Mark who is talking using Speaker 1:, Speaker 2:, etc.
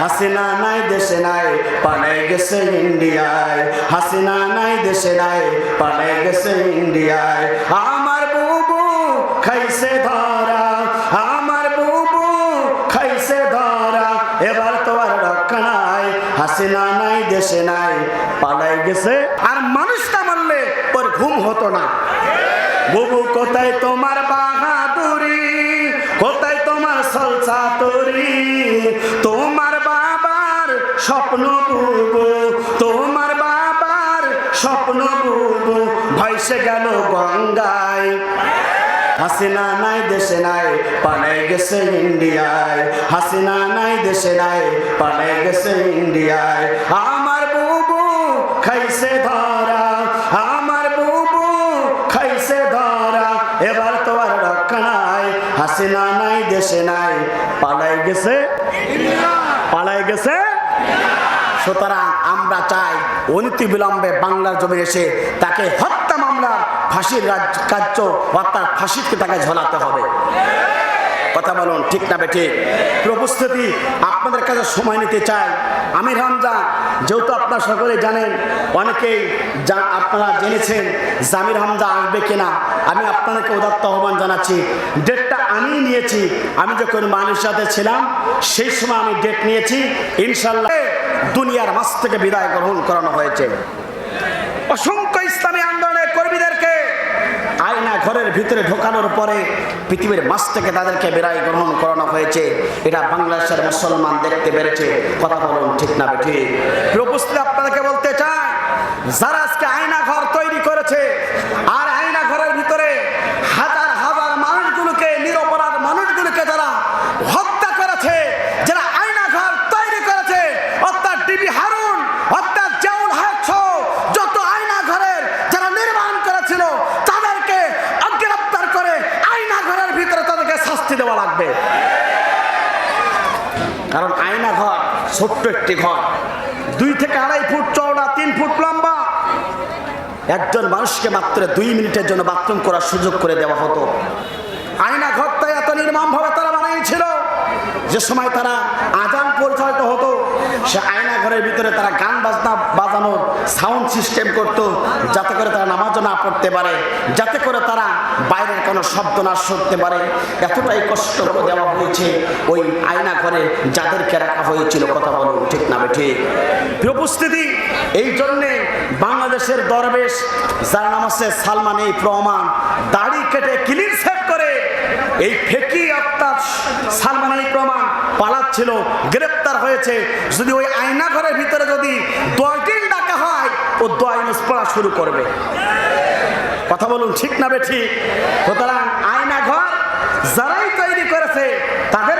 Speaker 1: হাসিনা নাই, দেশে নাই পালাই গেছে ইন্ডিয়ায়। হাসিনা নাই, দেশে নাই পালাই গেছে ইন্ডিয়ায়। আমার বুবু খাইছে ধরা, আমার বুবু খাইছে ধরা। এবার তো আর রক্ষা নাই, হাসিনা নাই, দেশে নাই পালাই গেছে। আর মানুষটা মারলে ওর ঘুম হতো না। বুবু, কোথায় তোমার বাহাদুরি? কোথায় তোমার সলসা তরি? তোমার বাবার স্বপ্ন ভয়সে গেল গঙ্গায়। হাসিনা নাই, দেশে নাই পালাই গেছে ইন্ডিয়ায়। হাসিনা নাই, দেশে নাই পালাই গেছে ইন্ডিয়ায়। আমার বুবু খাইছে ধরা, আমার বুবু খাইছে ধরা, এবার তো আর রক্ষা নাই। হাসিনা নাই, দেশে নাই, পালাই গেছে পালাই গেছে সুতরাং আমরা চাই অনীতি বিলম্বে বাংলার জমি এসে তাকে হত্যা মামলার ফাঁসির কার্য অর্থাৎ ফাঁসিকে তাকে ঝোলাতে হবে। কথা বলুন, ঠিক না বেঠে? উপস্থিতি আপনাদের কাছে সময় নিতে চাই। আমি রমজা যেহেতু আপনারা সকলে জানেন, অনেকেই যা আপনারা জেনেছেন জামির হামজা আসবে কিনা, আমি আপনাদেরকে উদাত্ত আহ্বান জানাচ্ছি। ডেটটা আমি নিয়েছি। আমি যখন মানুষের সাথে ছিলাম, সেই সময় আমি ডেট নিয়েছি। ইনশাল্লাহ দুনিয়ার মাস থেকে বিদায় গ্রহণ করানো হয়েছে। অসংখ্য ইসলামী আন্দোলনের কর্মীদেরকে আয়না ঘরের ভিতরে ঢোকানোর পরে পৃথিবীর মাস থেকে তাদেরকে বিদায় গ্রহণ করানো হয়েছে। এটা বাংলাদেশের মুসলমান দেখতে পেরেছে। কথা বলুন ঠিক না বেঠি উপস্থিত আপনাদেরকে বলতে চায় যারা আজকে আয়না ঘর তৈরি করেছে আর আয়না ঘরের ভিতরে হাজার হাজার মানুষগুলোকে নিরপরাধ মানুষগুলোকে যারা হত্যা করেছে যারা আয়না ঘর তৈরি করেছে অর্থাৎ ডিবি হারুন অর্থাৎ জাউল হক সহ যত আয়না ঘরের যারা নির্মাণ করেছিল তাদেরকে গ্রেপ্তার করে আয়না ঘরের ভিতরে তাদেরকে শাস্তি দেওয়া লাগবে কারণ আয়না ঘর, ছোট্ট একটি ঘর। দুই থেকে আড়াই ফুট চওড়া, তিন ফুট লম্বা। একজন মানুষকে মাত্র দুই মিনিটের জন্য বাথরুম করার সুযোগ করে দেওয়া হতো। আয়না ঘরটাই এত নির্মমভাবে তারা বানিয়েছিল যে সময় তারা আজান পরিচালিত হতো, সে আয়না ঘরের ভিতরে তারা গান বাজনা বাজানোর সাউন্ড সিস্টেম করত, যাতে করে তারা নামাজও না পড়তে পারে, যাতে করে তারা বাইরের কোনো শব্দ না শুনতে পারে। এতটাই কষ্ট করে দেওয়া হয়েছে ওই আয়না ঘরে যাদেরকে রাখা হয়েছিল, কথা বলুন, ঠিক না ঠিক? উপস্থিতি, এই জন্যে বাংলাদেশের দরবেশ, যার নাম আছে সালমান, এই প্রমাণ, দাড়ি কেটে ক্লিন সেভ করে, এই ফেকি অর্থাৎ সালমান, এই প্রমাণ পালাচ্ছিল, গ্রেপ্তার হয়েছে। যদি ওই আয়না ঘরের ভিতরে যদি হয় ও দোয়াইনুস পড়া শুরু করবে। কথা বলুন, ঠিক না বে ঠিক? সুতরাং আয়না ঘর যারাই তৈরি করেছে তাদেরকে